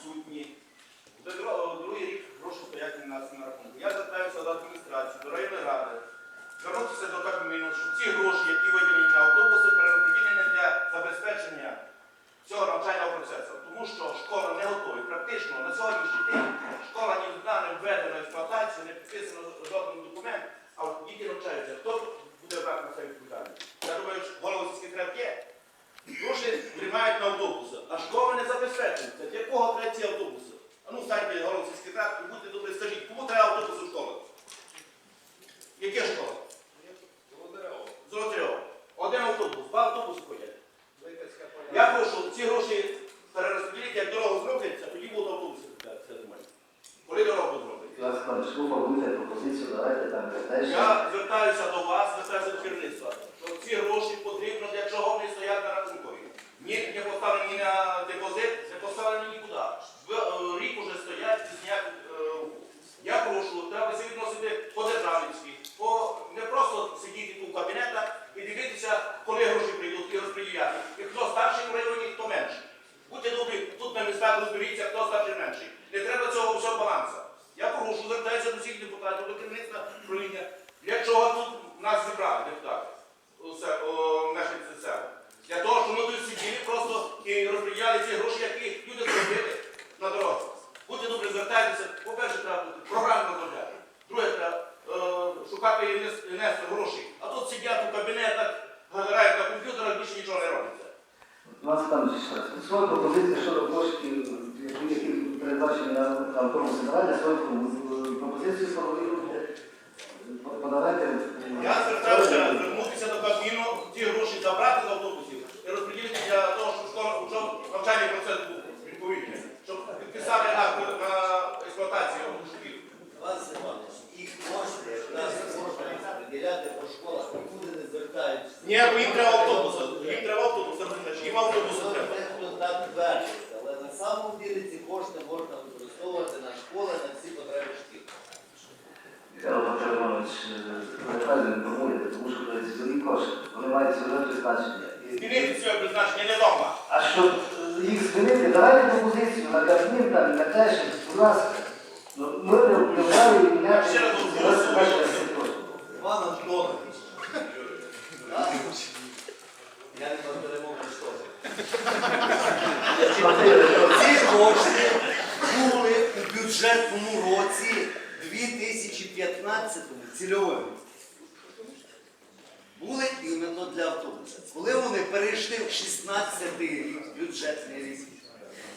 відсутні. Другий рік гроші стоять у нас на рахунку. Я звертаюся до районної ради, звернутися до Кабміну, щоб ці гроші, які виділені на автобуси, перерозподілені для забезпечення цього навчального процесу. Тому що школа не готова. Практично на сьогоднішній день школа ні одна не введена в експлуатацію, не підписано жоден документ, а от діти навчаються. Хто буде брати на себе відповідальність? Я думаю, що голова сільських рад є. Гроші приймають на автобуси, а школа не забезпечується. Для кого треба ці автобуси? А ну станьте голова сільських рад і будьте добрі, скажіть, кому треба автобуси в школах? Яке школа? Золотарьова. Один автобус, два автобуси ходять. Я прошу ці гроші перерозподілити, як дорогу зробляться, тоді будуть автобуси. купляти, я думаю. Коли дорогу зроблять. Будь ласка, пане, пропозицію, давайте там теж. Я звертаюся до вас, звертаюся до керівництва, ці гроші потрібно для чого вони стоять на рахункові. Ні, не поставлені на депозит, не поставлені нікуди. В, е, рік уже стоять без ніяких е. Я прошу, треба це відносити по державницьки, по не просто сидіти тут в кабінетах і дивитися, коли гроші прийдуть і розподіляти. І хто старший в районі, хто менший. Будьте добрі, тут на містах розберіться, хто старший менший. Не треба цього всього балансу. Я прошу, звертаюся до всіх депутатів, до керівництва управління. Для чого тут нас зібрали, депутати? Усе, о, мешканці села. Для того, щоб ми тут сиділи просто і розподіляли ці гроші, які люди зробили на дорогу. Будьте добрі, звертайтеся. По-перше, треба бути програмно розробляти. Друге, треба е, шукати і нес- і нести гроші. А тут сидять у кабінетах, грають на комп'ютерах, більше нічого не робиться. Вас там свою пропозицію щодо коштів, які, передбачені на на автобуси, свою е, пропозицію сформулюйте. Подавайте. Я звертався звернутися до Кабміну, ці гроші забрати з автобусів і розподілити для того, щоб навчальний процес був відповідний, щоб підписали акт на експлуатацію шкіл. Іван Степанович, їх кошти можна розподіляти по школах, нікуди не звертаються. Ні, бо їм треба автобуси. Їм автобуси треба. Дехто так твердиться, але на самом ділі ці кошти можна використовувати на школи, на всі потреби шкіл. Михайло Петрович, правильно інформуєте, тому що це цільові кошти. Вони мають цільове призначення. Змінити своє призначення невідомо. А щоб е, їх змінити, давайте пропозицію на Кабмін там на те, будь ласка. Ну, Ми не впливали і міняти. Ще раз цих. Іван Антонович, я не. Ці кошти були у бюджетному році 2015 цільовими. Були іменно для автобуса. Коли вони перейшли в 16 рік, бюджетний рік,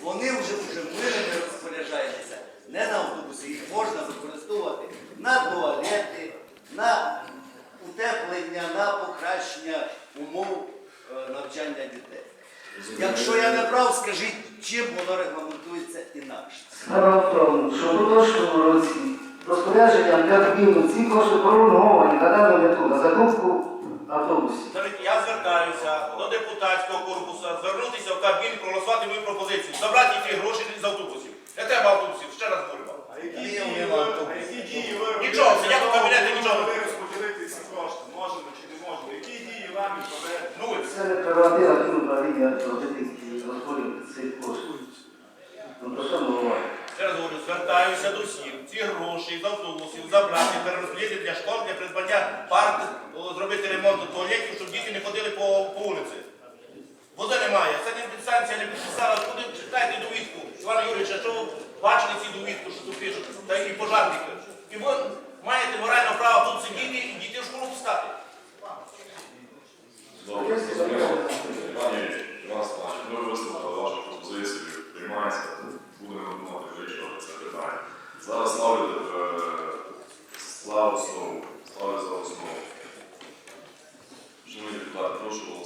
вони вже вже мирами розпоряджаються не на автобуси, їх можна використовувати на туалети, на утеплення, на покращення умов е, навчання дітей. Якщо я не прав, скажіть, чим воно регламентується інакше. Справа в тому, що в поточному році розпорядженням Кабміну ці кошти пролонговані на дану мету на закупку автобусів. Я звертаюся до депутатського корпусу, звернутися в Кабмін, проголосувати мою пропозицію. Забрати ті гроші з автобусів. Не треба автобусів, ще раз говорю. вам. А які Ні, дії нема ви, автобусу. а які дії ви Нічого, робите сидять для у того, кабінеті, щоб нічого не ви розподілити ці кошти? Можемо чи не можемо? Які дії вам відповідають? Ну, Це не прерогатива управління робити розподіл цих коштів. Ну що раз говорю, звертаюся до всіх. Ці гроші з автобусів забрати, перерозподілити для школ, для придбання парк, зробити ремонт туалетів, щоб діти не ходили по, вулиці. Води немає, санепідстанція не підписала, куди читайте довідку. Івана Юрійовича, що ви бачили ці довідку, що тут пишуть, та і пожарники. І ви маєте моральне право тут сидіти і social